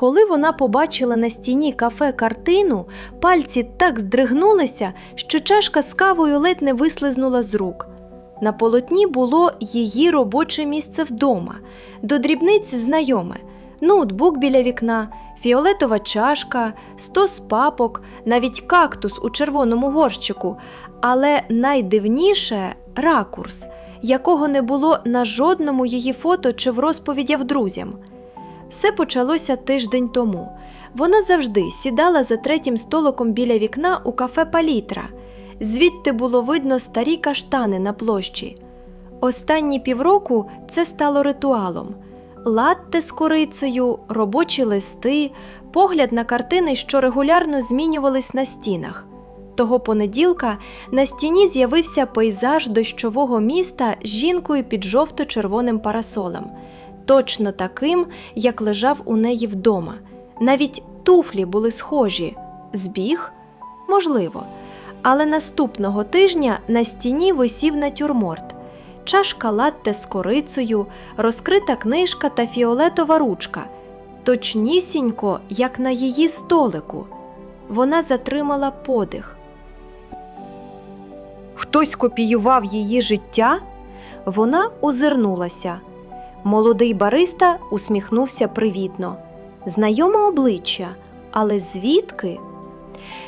Коли вона побачила на стіні кафе картину, пальці так здригнулися, що чашка з кавою ледь не вислизнула з рук. На полотні було її робоче місце вдома, до дрібниць знайоме, ноутбук біля вікна, фіолетова чашка, стос папок, навіть кактус у червоному горщику, але найдивніше ракурс, якого не було на жодному її фото чи в розповідях друзям. Все почалося тиждень тому. Вона завжди сідала за третім столиком біля вікна у кафе Палітра. Звідти було видно старі каштани на площі. Останні півроку це стало ритуалом: латте з корицею, робочі листи, погляд на картини, що регулярно змінювались на стінах. Того понеділка на стіні з'явився пейзаж дощового міста з жінкою під жовто-червоним парасолем, точно таким, як лежав у неї вдома. Навіть туфлі були схожі. Збіг? Можливо. Але наступного тижня на стіні висів натюрморт. Чашка латте з корицею, розкрита книжка та фіолетова ручка. Точнісінько, як на її столику. Вона затримала подих. Хтось копіював її життя? Вона озирнулася. Молодий бариста усміхнувся привітно. Знайоме обличчя, але звідки?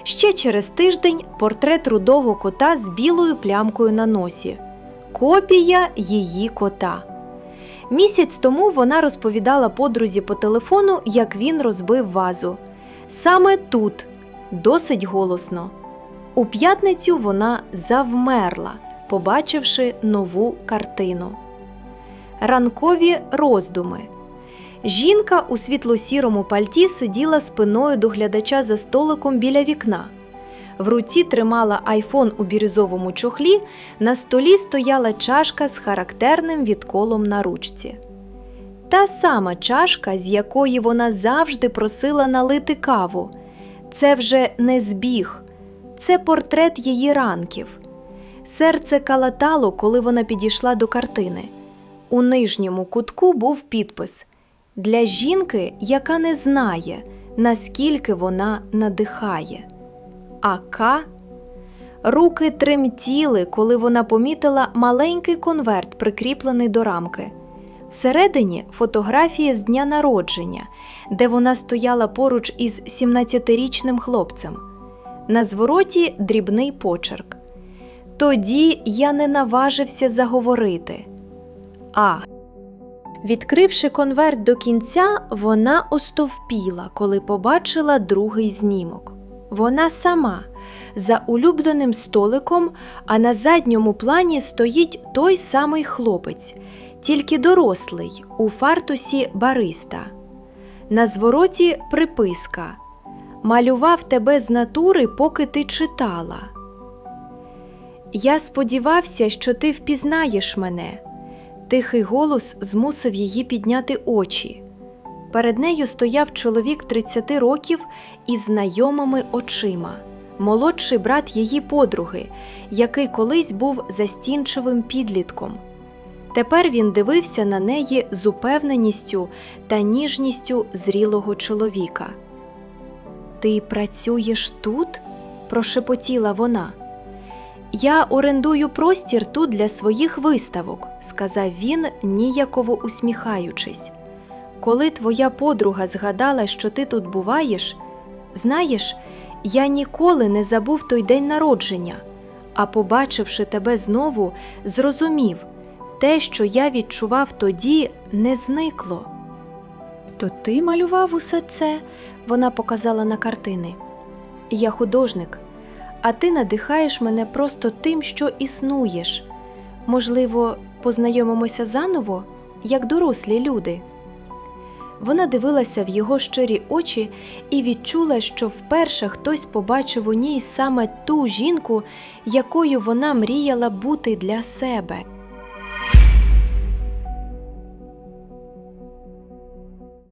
Ще через тиждень портрет рудого кота з білою плямкою на носі. Копія її кота. Місяць тому вона розповідала подрузі по телефону, як він розбив вазу. Саме тут, досить голосно. У п'ятницю вона завмерла, побачивши нову картину. Ранкові роздуми. Жінка у світло-сірому пальті сиділа спиною до глядача за столиком біля вікна. В руці тримала айфон у бірюзовому чохлі, на столі стояла чашка з характерним відколом на ручці. Та сама чашка, з якої вона завжди просила налити каву. Це вже не збіг, це портрет її ранків. Серце калатало, коли вона підійшла до картини. У нижньому кутку був підпис для жінки, яка не знає, наскільки вона надихає. А К руки тремтіли, коли вона помітила маленький конверт, прикріплений до рамки. Всередині фотографія з дня народження, де вона стояла поруч із 17-річним хлопцем. На звороті дрібний почерк. Тоді я не наважився заговорити. А. Відкривши конверт до кінця, вона остовпіла, коли побачила другий знімок. Вона сама за улюбленим столиком, а на задньому плані стоїть той самий хлопець, тільки дорослий, у фартусі бариста. На звороті приписка Малював тебе з натури, поки ти читала. Я сподівався, що ти впізнаєш мене. Тихий голос змусив її підняти очі. Перед нею стояв чоловік 30 років із знайомими очима, молодший брат її подруги, який колись був застінчивим підлітком. Тепер він дивився на неї з упевненістю та ніжністю зрілого чоловіка. Ти працюєш тут? прошепотіла вона. Я орендую простір тут для своїх виставок, сказав він, ніяково усміхаючись. Коли твоя подруга згадала, що ти тут буваєш, знаєш, я ніколи не забув той день народження, а побачивши тебе знову, зрозумів те, що я відчував тоді, не зникло. То ти малював усе це? Вона показала на картини. Я художник, а ти надихаєш мене просто тим, що існуєш. Можливо, познайомимося заново, як дорослі люди. Вона дивилася в його щирі очі і відчула, що вперше хтось побачив у ній саме ту жінку, якою вона мріяла бути для себе.